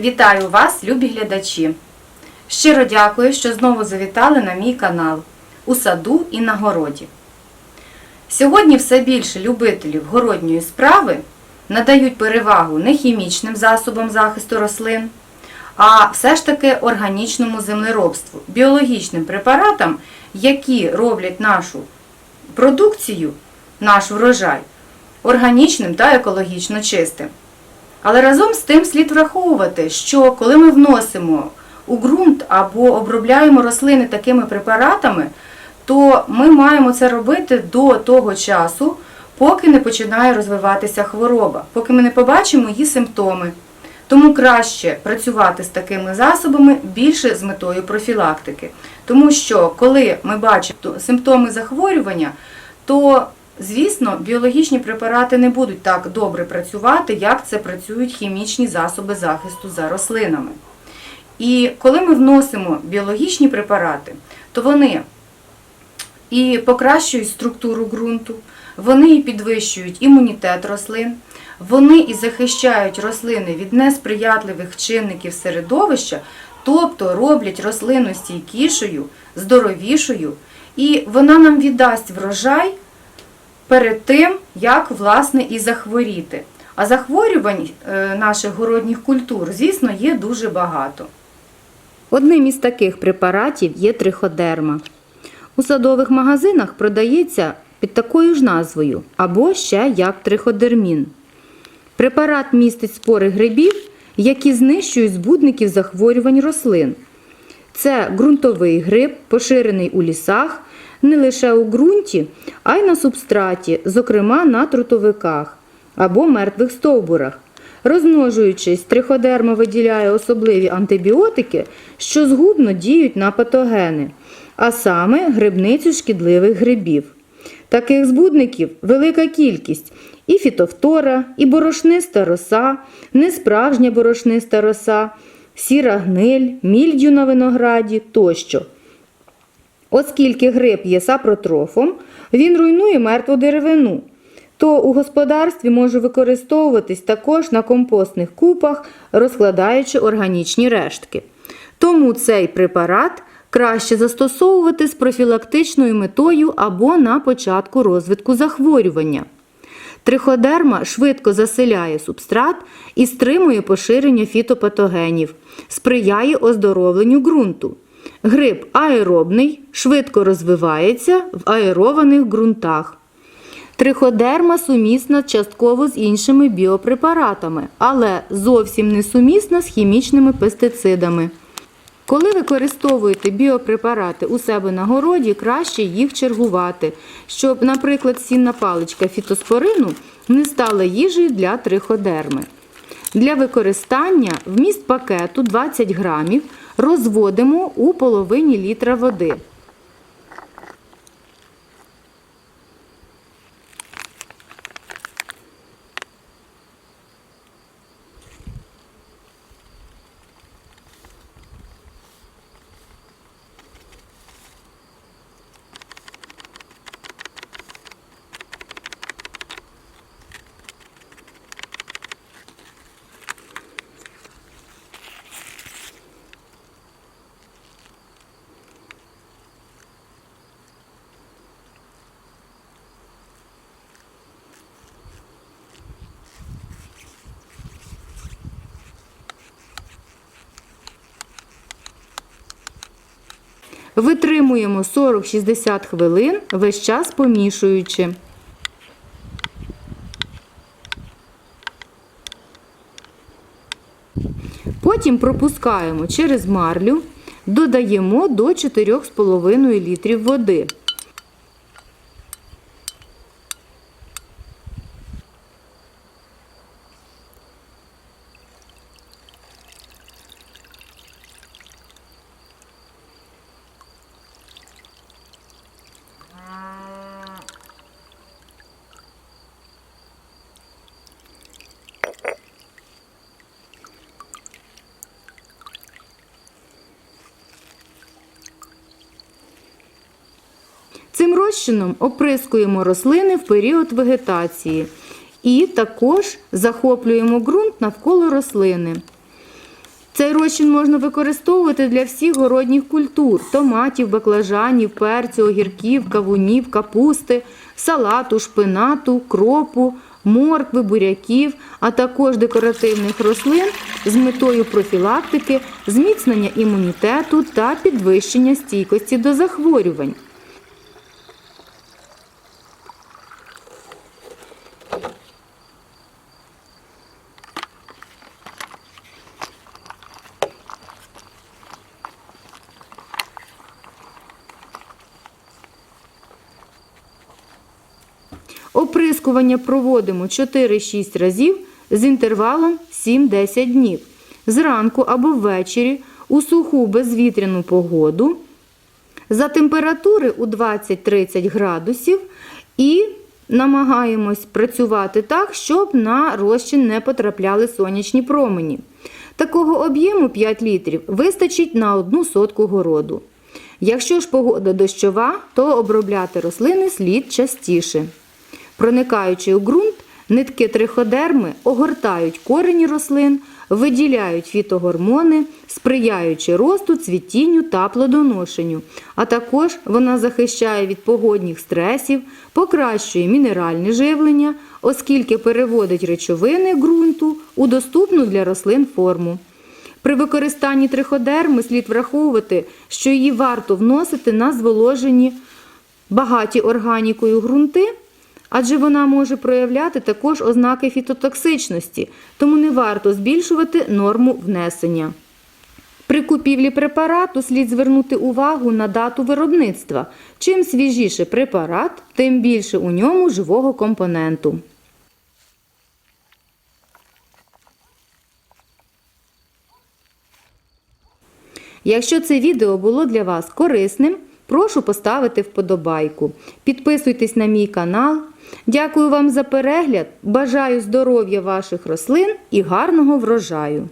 Вітаю вас, любі глядачі! Щиро дякую, що знову завітали на мій канал у саду і на городі. Сьогодні все більше любителів городньої справи надають перевагу не хімічним засобам захисту рослин, а все ж таки органічному землеробству, біологічним препаратам, які роблять нашу продукцію, наш врожай органічним та екологічно чистим. Але разом з тим слід враховувати, що коли ми вносимо у ґрунт або обробляємо рослини такими препаратами, то ми маємо це робити до того часу, поки не починає розвиватися хвороба, поки ми не побачимо її симптоми. Тому краще працювати з такими засобами більше з метою профілактики. Тому що коли ми бачимо симптоми захворювання, то Звісно, біологічні препарати не будуть так добре працювати, як це працюють хімічні засоби захисту за рослинами. І коли ми вносимо біологічні препарати, то вони і покращують структуру ґрунту, вони і підвищують імунітет рослин, вони і захищають рослини від несприятливих чинників середовища, тобто роблять рослину стійкішою, здоровішою, і вона нам віддасть врожай перед тим, як власне і захворіти. А захворювань е, наших городніх культур, звісно, є дуже багато. Одним із таких препаратів є триходерма. У садових магазинах продається під такою ж назвою або ще як триходермін. Препарат містить спори грибів, які знищують збудників захворювань рослин. Це ґрунтовий гриб, поширений у лісах, не лише у ґрунті, а й на субстраті, зокрема на трутовиках або мертвих стовбурах. Розмножуючись, триходерма виділяє особливі антибіотики, що згубно діють на патогени, а саме грибницю шкідливих грибів. Таких збудників велика кількість і фітофтора, і борошниста роса, несправжня борошниста роса, сіра гниль, мільдю на винограді тощо. Оскільки гриб є сапротрофом, він руйнує мертву деревину, то у господарстві може використовуватись також на компостних купах, розкладаючи органічні рештки. Тому цей препарат краще застосовувати з профілактичною метою або на початку розвитку захворювання. Триходерма швидко заселяє субстрат і стримує поширення фітопатогенів, сприяє оздоровленню ґрунту. Гриб аеробний, швидко розвивається в аерованих ґрунтах. Триходерма сумісна частково з іншими біопрепаратами, але зовсім не сумісна з хімічними пестицидами. Коли використовуєте біопрепарати у себе на городі, краще їх чергувати, щоб, наприклад, сінна паличка фітоспорину не стала їжею для триходерми. Для використання вміст пакету 20 грамів розводимо у половині літра води. Витримуємо 40-60 хвилин, весь час помішуючи. Потім пропускаємо через марлю, додаємо до 4,5 літрів води. Розчином оприскуємо рослини в період вегетації і також захоплюємо ґрунт навколо рослини. Цей розчин можна використовувати для всіх городніх культур: томатів, баклажанів, перцю, огірків, кавунів, капусти, салату, шпинату, кропу, моркви, буряків, а також декоративних рослин з метою профілактики, зміцнення імунітету та підвищення стійкості до захворювань. Оприскування проводимо 4-6 разів з інтервалом 7-10 днів. Зранку або ввечері у суху безвітряну погоду за температури у 20-30 градусів і намагаємось працювати так, щоб на розчин не потрапляли сонячні промені. Такого об'єму 5 літрів вистачить на одну сотку городу. Якщо ж погода дощова, то обробляти рослини слід частіше. Проникаючи у ґрунт, нитки триходерми огортають корені рослин, виділяють фітогормони, сприяючи росту, цвітінню та плодоношенню. А також вона захищає від погодних стресів, покращує мінеральне живлення, оскільки переводить речовини ґрунту у доступну для рослин форму. При використанні триходерми слід враховувати, що її варто вносити на зволожені багаті органікою ґрунти, адже вона може проявляти також ознаки фітотоксичності, тому не варто збільшувати норму внесення. При купівлі препарату слід звернути увагу на дату виробництва. Чим свіжіше препарат, тим більше у ньому живого компоненту. Якщо це відео було для вас корисним, прошу поставити вподобайку. Підписуйтесь на мій канал. Дякую вам за перегляд. Бажаю здоров'я ваших рослин і гарного врожаю!